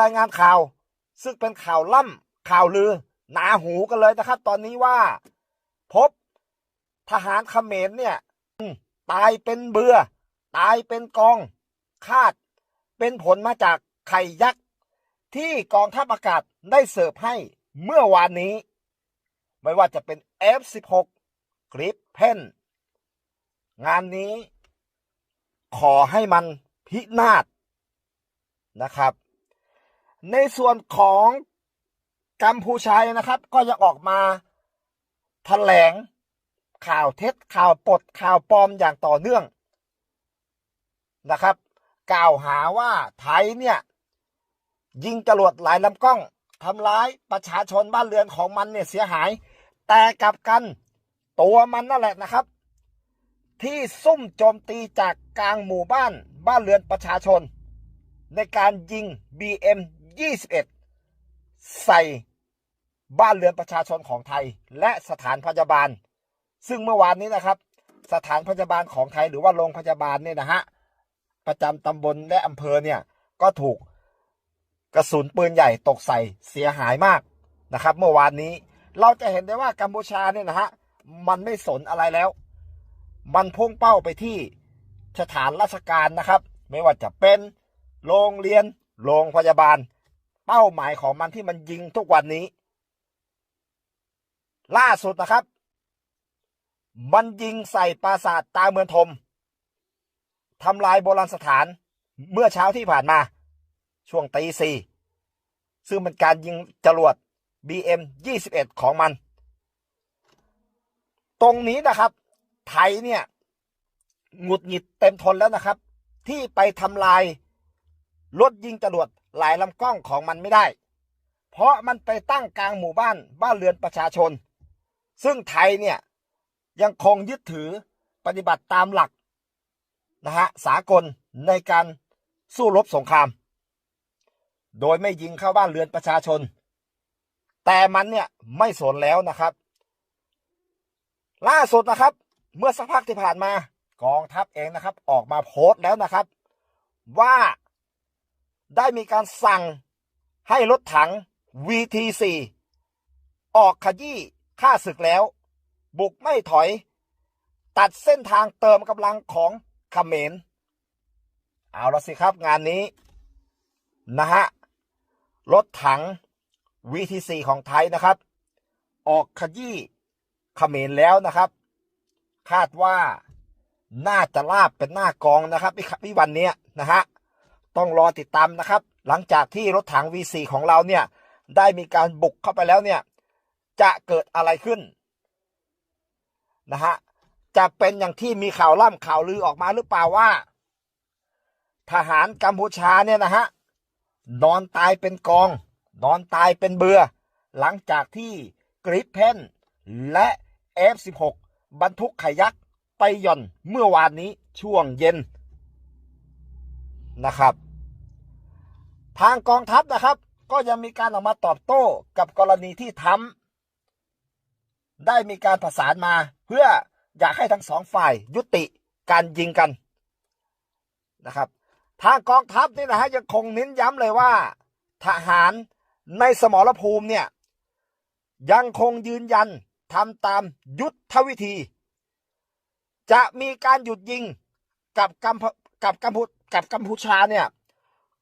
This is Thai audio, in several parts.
รายงานข่าว ซึ่งเป็นข่าวล่ำข่าวลือ หนาหูกันเลยนะครับ ตอนนี้ว่า พบทหารเขมรเนี่ยตายเป็นเบือตายเป็นกอง คาด เป็นผลมาจากไข่ยักษ์ที่กองทัพอากาศได้เสิร์ฟให้เมื่อวานนี้ ไม่ว่าจะเป็น F16 กริปเพนงานนี้ ขอให้มันพินาศนะครับ ในส่วนของกัมพูชานะครับ ก็ยังออกมาแถลงข่าวเท็จข่าวปดข่าวปลอมอย่างต่อเนื่องนะครับ กล่าวหาว่าไทยเนี่ย ยิงจรวดหลายลำกล้องทำร้ายประชาชนบ้านเรือนของมันเนี่ยเสียหาย แต่กลับกันตัวมันนั่นแหละนะครับ ที่ซุ่มโจมตีจากกลางหมู่บ้านบ้านเรือนประชาชน ในการยิง BM 21 ใส่บ้านเรือนประชาชนของไทย และสถานพยาบาล ซึ่งเมื่อวานนี้นะครับ สถานพยาบาลของไทยหรือว่าโรงพยาบาลเนี่ยนะฮะประจำตำบลและอำเภอเนี่ยก็ถูกกระสุนปืนใหญ่ตกใส่เสียหายมากนะครับ เมื่อวานนี้เราจะเห็นได้ว่ากัมพูชาเนี่ยนะฮะมันไม่สนอะไรแล้ว มันพุ่งเป้าไปที่สถานราชการนะครับ ไม่ว่าจะเป็นโรงเรียน โรงพยาบาล เป้าหมายของมันที่มันยิงทุกวันนี้ ล่าสุดนะครับ มันยิงใส่ปราสาทตาเมืองทมทำลายโบราณสถานเมื่อเช้าที่ผ่านมา ช่วงตีสี่ซึ่งเป็นการยิงจรวด BM 21 ของมัน ตรงนี้นะครับ ไทยเนี่ยหงุดหงิดเต็มทนแล้วนะครับ ที่ไปทำลาย รถยิงจรวดหลายลำกล้องของมันไม่ได้ เพราะมันไปตั้งกลางหมู่บ้านบ้านเรือนประชาชน ซึ่งไทยเนี่ยยังคงยึดถือปฏิบัติตามหลักนะฮะสากลในการสู้รบสงคราม โดยไม่ยิงเข้าบ้านเรือนประชาชน แต่มันเนี่ยไม่สนแล้วนะครับ ล่าสุดนะครับ เมื่อสักพักที่ผ่านมากองทัพเองนะครับ ออกมาโพสต์แล้วนะครับ ว่า ได้มีการสั่งให้รถถัง VT4 ออกขยี้ฆ่าศึกแล้ว บุกไม่ถอย ตัดเส้นทางเติมกำลังของขเขมรเอาละสิครับงานนี้ นะฮะ รถถัง VT4 ของไทยนะครับ ออกขยี้ขเขมรแล้วนะครับ คาดว่าน่าจะลาบเป็นหน้ากองนะครับพี่วันนี้นะฮะ ต้องรอติดตามนะครับ หลังจากที่รถถัง V4 ของเราเนี่ย ได้มีการบุกเข้าไปแล้วเนี่ย จะเกิดอะไรขึ้นนะฮะจะเป็นอย่างที่มีข่าวล่ำข่าวลือออกมาหรือเปล่าว่า ทหารกัมพูชาเนี่ยนะฮะนอนตายเป็นกอง นอนตายเป็นเบือ หลังจากที่กริปเพนและ F16 บรรทุกไขยักษ์ไปหย่อนเมื่อวานนี้ช่วงเย็นนะครับ ทางกองทัพนะครับ ก็ยังมีการออกมาตอบโต้กับกรณีที่ทำได้มีการประสานมา เพื่ออยากให้ทั้งสองฝ่ายยุติการยิงกันนะครับ ทางกองทัพนี่นะฮะยังคงเน้นย้ำเลยว่า ทหารในสมรภูมิเนี่ยยังคงยืนยันทำตามยุทธวิธี จะมีการหยุดยิงกับกัมกับกัมพูกับกัมพูชาเนี่ย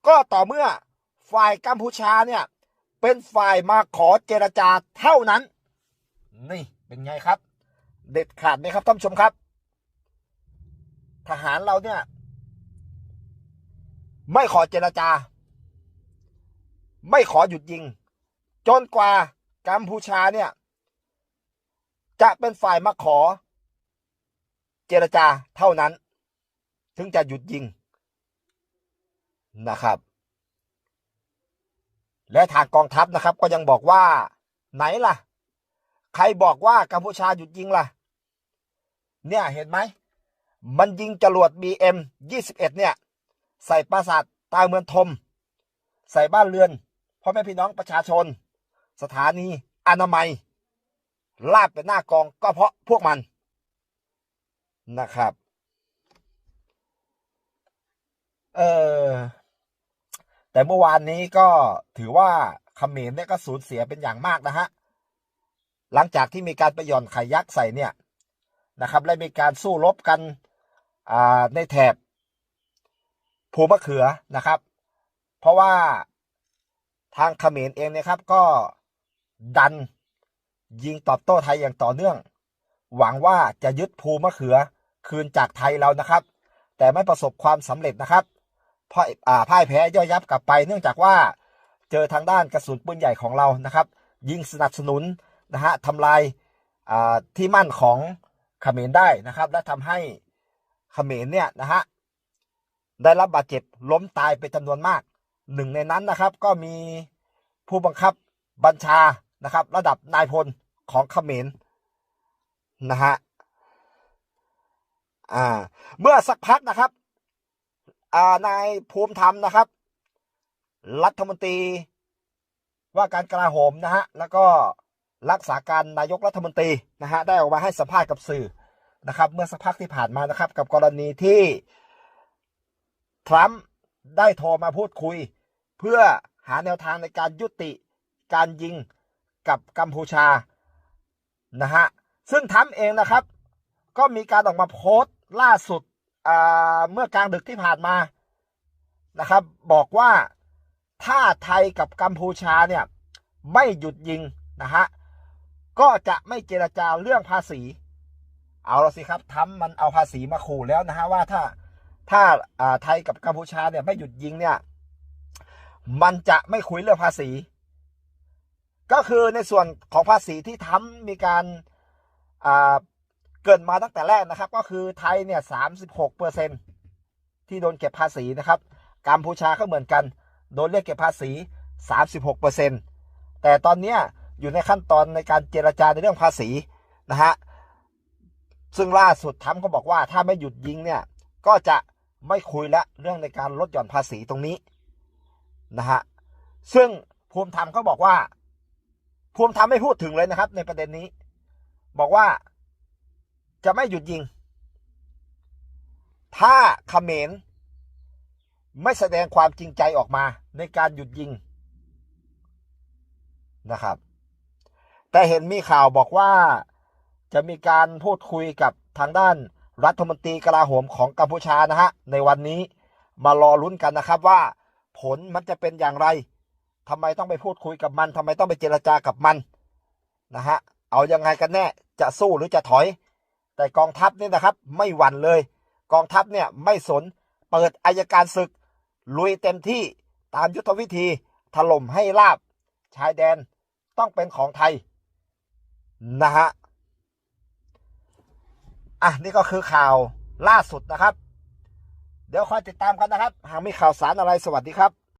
ก็ต่อเมื่อ ฝ่ายกัมพูชาเนี่ย เป็นฝ่ายมาขอเจรจาเท่านั้น นี่เป็นไงครับ เด็ดขาดไหมครับท่านผู้ชมครับ ทหารเราเนี่ย ไม่ขอเจรจา ไม่ขอหยุดยิง จนกว่ากัมพูชาเนี่ย จะเป็นฝ่ายมาขอ เจรจาเท่านั้น ถึงจะหยุดยิงนะครับ และทางกองทัพนะครับ ก็ยังบอกว่า ไหนล่ะ ใครบอกว่ากัมพูชาหยุดยิงล่ะ เนี่ยเห็นไหม มันยิงจรวด BM 21 เนี่ย ใส่ปราสาทตาเมืองทม ใส่บ้านเรือนพ่อแม่พี่น้องประชาชน สถานีอนามัย ลาบเป็นหน้ากองก็เพราะพวกมันนะครับ เออ แต่เมื่อวานนี้ก็ถือว่าเขมรเนี่ยก็สูญเสียเป็นอย่างมากนะฮะ หลังจากที่มีการไปหย่อนไข่ยักษ์ใส่เนี่ยนะครับ และมีการสู้รบกันในแถบภูมะเขือนะครับ เพราะว่าทางเขมรเองนะครับก็ดันยิงตอบโต้ไทยอย่างต่อเนื่อง หวังว่าจะยึดภูมะเขือคืนจากไทยเรานะครับ แต่ไม่ประสบความสำเร็จนะครับ พ่ายอ่าพ่ายแพ้ย่อยยับกลับไป เนื่องจากว่าเจอทางด้านกระสุนปืนใหญ่ของเรานะครับ ยิงสนับสนุนนะฮะทำลายที่มั่นของเขมรได้นะครับ และทำให้เขมรเนี่ยนะฮะได้รับบาดเจ็บล้มตายเป็นจำนวนมากหนึ่งในนั้นนะครับก็มีผู้บังคับบัญชานะครับ ระดับนายพลของเขมรนะฮะอ่าเมื่อสักพักนะครับ นายภูมิธรรมนะครับ รัฐมนตรีว่าการกลาโหมนะฮะแล้วก็รักษาการนายกรัฐมนตรีนะฮะได้ออกมาให้สัมภาษณ์กับสื่อนะครับเมื่อสักพักที่ผ่านมานะครับ กับกรณีที่ทรัมป์ได้โทรมาพูดคุย เพื่อหาแนวทางในการยุติการยิงกับกัมพูชานะฮะซึ่งทรัมป์เองนะครับ ก็มีการออกมาโพสต์ล่าสุด เมื่อกลางดึกที่ผ่านมานะครับ บอกว่าถ้าไทยกับกัมพูชาเนี่ยไม่หยุดยิงนะฮะก็จะไม่เจรจาเรื่องภาษี เอาละสิครับทำมันเอาภาษีมาขู่แล้วนะฮะว่าถ้าถ้าไทยกับกัมพูชาเนี่ยไม่หยุดยิงเนี่ยมันจะไม่คุยเรื่องภาษี ก็คือในส่วนของภาษีที่ทำมีการอ่า กินมาตั้งแต่แรกนะครับ ก็คือไทยเนี่ยสามสิบหกเปอร์เซ็นที่โดนเก็บภาษีนะครับกัมพูชาก็เหมือนกัน โดนเรียกเก็บภาษีสามสิบหกเปอร์เซ็นแต่ตอนนี้อยู่ในขั้นตอนในการเจรจาในเรื่องภาษีนะฮะ ซึ่งล่าสุดทรัมป์ก็บอกว่าถ้าไม่หยุดยิงเนี่ย ก็จะไม่คุยละเรื่องในการลดหย่อนภาษีตรงนี้นะฮะ ซึ่งภูมิธรรมเขาบอกว่า ภูมิธรรมไม่พูดถึงเลยนะครับ ในประเด็นนี้ บอกว่า จะไม่หยุดยิง ถ้าเขมรไม่แสดงความจริงใจออกมาในการหยุดยิงนะครับ แต่เห็นมีข่าวบอกว่าจะมีการพูดคุยกับทางด้านรัฐมนตรีกลาโหมของกัมพูชานะฮะในวันนี้มารอลุ้นกันนะครับว่าผลมันจะเป็นอย่างไรทำไมต้องไปพูดคุยกับมันทำไมต้องไปเจรจากับมันนะฮะเอายังไงกันแน่จะสู้หรือจะถอย แต่กองทัพเนี่ยนะครับไม่หวั่นเลย กองทัพเนี่ยไม่สนเปิดอายการศึก ลุยเต็มที่ตามยุทธวิธีถล่มให้ราบ ชายแดนต้องเป็นของไทยนะฮะอะนี่ก็คือข่าวล่าสุดนะครับ เดี๋ยวคอยติดตามกันนะครับ หากมีข่าวสารอะไรสวัสดีครับ